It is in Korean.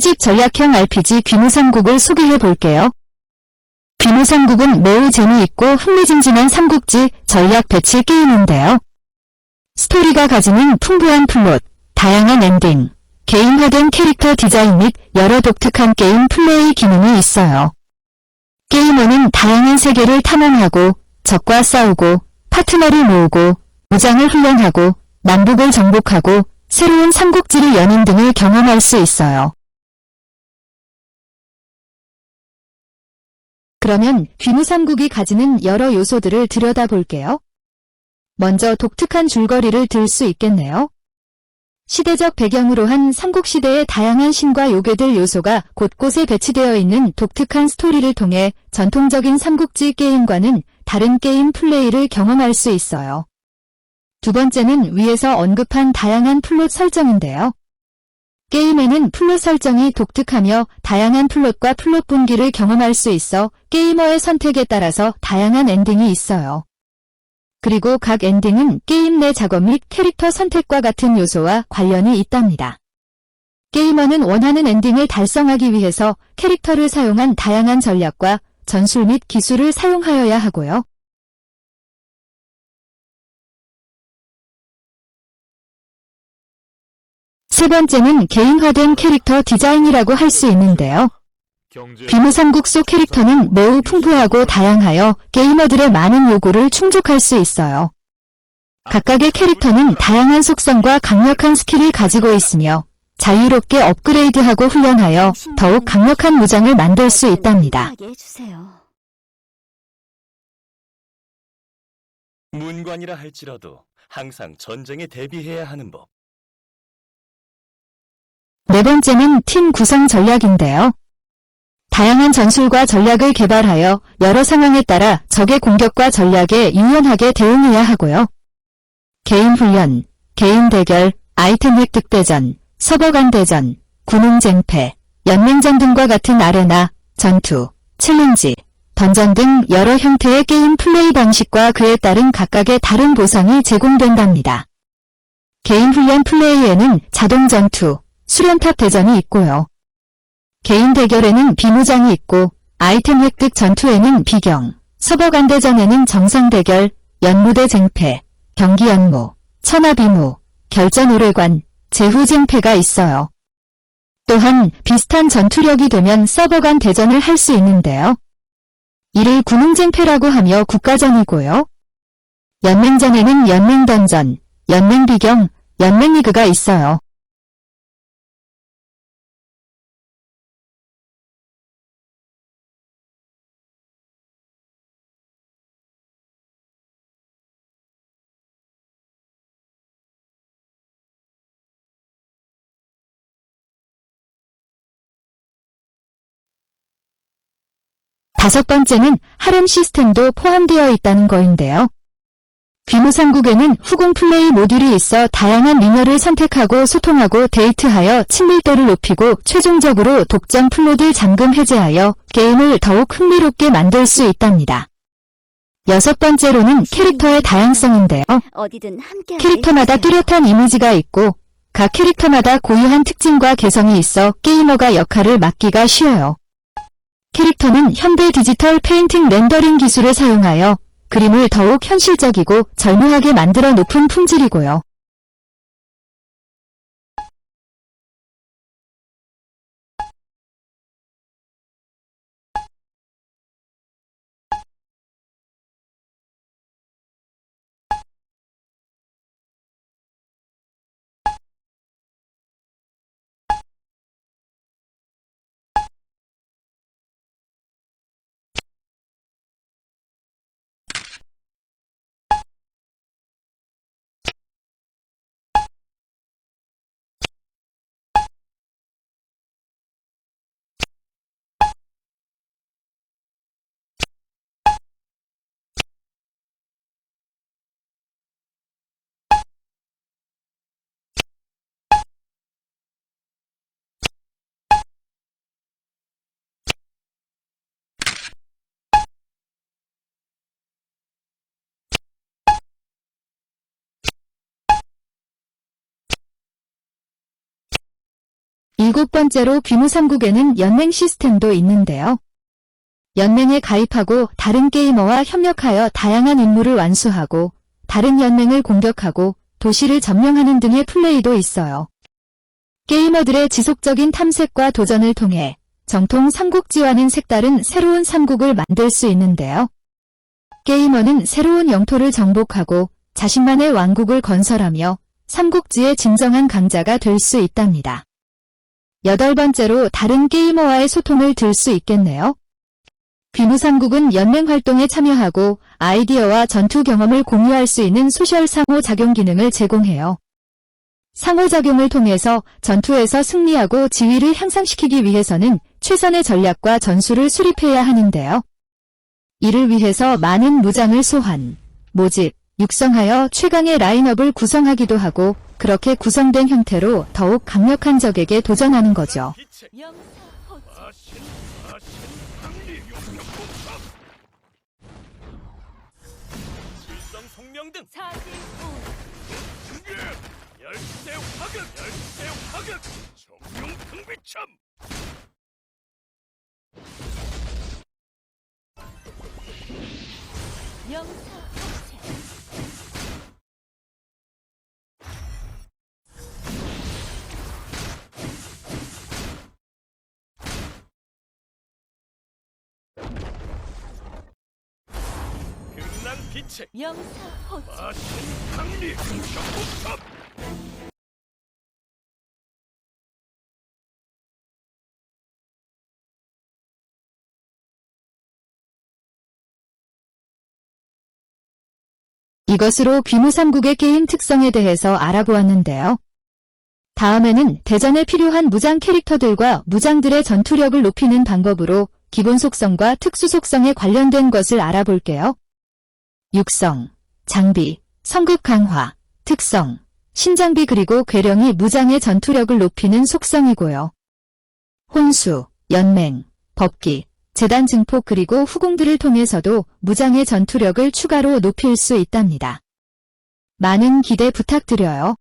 수집 전략형 RPG 귀무삼국을 소개해 볼게요. 귀무삼국은 매우 재미있고 흥미진진한 삼국지 전략 배치 게임인데요. 스토리가 가지는 풍부한 플롯, 다양한 엔딩, 개인화된 캐릭터 디자인 및 여러 독특한 게임 플레이 기능이 있어요. 게이머는 다양한 세계를 탐험하고 적과 싸우고 파트너를 모으고 무장을 훈련하고 남북을 정복하고 새로운 삼국지를 여는 등을 경험할 수 있어요. 그러면 귀무삼국이 가지는 여러 요소들을 들여다볼게요. 먼저 독특한 줄거리를 들 수 있겠네요. 시대적 배경으로 한 삼국시대의 다양한 신과 요괴들 요소가 곳곳에 배치되어 있는 독특한 스토리를 통해 전통적인 삼국지 게임과는 다른 게임 플레이를 경험할 수 있어요. 두 번째는 위에서 언급한 다양한 플롯 설정인데요. 게임에는 플롯 설정이 독특하며 다양한 플롯과 플롯 분기를 경험할 수 있어 게이머의 선택에 따라서 다양한 엔딩이 있어요. 그리고 각 엔딩은 게임 내 작업 및 캐릭터 선택과 같은 요소와 관련이 있답니다. 게이머는 원하는 엔딩을 달성하기 위해서 캐릭터를 사용한 다양한 전략과 전술 및 기술을 사용하여야 하고요. 세 번째는 개인화된 캐릭터 디자인이라고 할 수 있는데요. 비무삼국 속 캐릭터는 매우 풍부하고 다양하여 게이머들의 많은 요구를 충족할 수 있어요. 각각의 캐릭터는 다양한 속성과 강력한 스킬을 가지고 있으며 자유롭게 업그레이드하고 훈련하여 더욱 강력한 무장을 만들 수 있답니다. 문관이라 할지라도 항상 전쟁에 대비해야 하는 법. 네 번째는 팀 구성 전략인데요. 다양한 전술과 전략을 개발하여 여러 상황에 따라 적의 공격과 전략에 유연하게 대응해야 하고요. 개인 훈련, 개인 대결, 아이템 획득 대전, 서버 간 대전, 군웅 쟁패, 연맹전 등과 같은 아레나, 전투, 챌린지, 던전 등 여러 형태의 게임 플레이 방식과 그에 따른 각각의 다른 보상이 제공된답니다. 개인 훈련 플레이에는 자동 전투, 수련탑 대전이 있고요. 개인 대결에는 비무장이 있고 아이템 획득 전투에는 비경, 서버 간 대전에는 정상 대결, 연무대 쟁패, 경기 연무, 천하비무, 결전 오래관, 제후 쟁패가 있어요. 또한 비슷한 전투력이 되면 서버 간 대전을 할 수 있는데요. 이를 군웅쟁패라고 하며 국가전이고요. 연맹전에는 연맹던전, 연맹비경, 연맹리그가 있어요. 다섯 번째는 하렘 시스템도 포함되어 있다는 거인데요. 귀무삼국에는 후공 플레이 모듈이 있어 다양한 미녀를 선택하고 소통하고 데이트하여 친밀도를 높이고 최종적으로 독점 플롯을 잠금 해제하여 게임을 더욱 흥미롭게 만들 수 있답니다. 여섯 번째로는 캐릭터의 다양성인데요. 캐릭터마다. 뚜렷한 이미지가 있고 각 캐릭터마다 고유한 특징과 개성이 있어 게이머가 역할을 맡기가 쉬워요. 캐릭터는 현대 디지털 페인팅 렌더링 기술을 사용하여 그림을 더욱 현실적이고 절묘하게 만들어 높은 품질이고요. 일곱 번째로 귀무삼국에는 연맹 시스템도 있는데요. 연맹에 가입하고 다른 게이머와 협력하여 다양한 임무를 완수하고 다른 연맹을 공격하고 도시를 점령하는 등의 플레이도 있어요. 게이머들의 지속적인 탐색과 도전을 통해 정통 삼국지와는 색다른 새로운 삼국을 만들 수 있는데요. 게이머는 새로운 영토를 정복하고 자신만의 왕국을 건설하며 삼국지의 진정한 강자가 될 수 있답니다. 여덟 번째로 다른 게이머와의 소통을 들 수 있겠네요. 귀무삼국은 연맹 활동에 참여하고 아이디어와 전투 경험을 공유할 수 있는 소셜 상호작용 기능을 제공해요. 상호작용을 통해서 전투에서 승리하고 지위를 향상시키기 위해서는 최선의 전략과 전술을 수립해야 하는데요. 이를 위해서 많은 무장을 소환, 모집, 육성하여 최강의 라인업을 구성하기도 하고 그렇게 구성된 형태로 더욱 강력한 적에게 도전하는 거죠. 명사 극난 빛의 명사호체. 마신 강리 용병복합 이것으로 귀무삼국의 게임 특성에 대해서 알아보았는데요. 다음에는 대전에 필요한 무장 캐릭터들과 무장들의 전투력을 높이는 방법으로 기본 속성과 특수 속성에 관련된 것을 알아볼게요. 육성, 장비, 성급 강화, 특성, 신장비 그리고 괴령이 무장의 전투력을 높이는 속성이고요. 혼수, 연맹, 법기, 재단 증폭 그리고 후궁들을 통해서도 무장의 전투력을 추가로 높일 수 있답니다. 많은 기대 부탁드려요.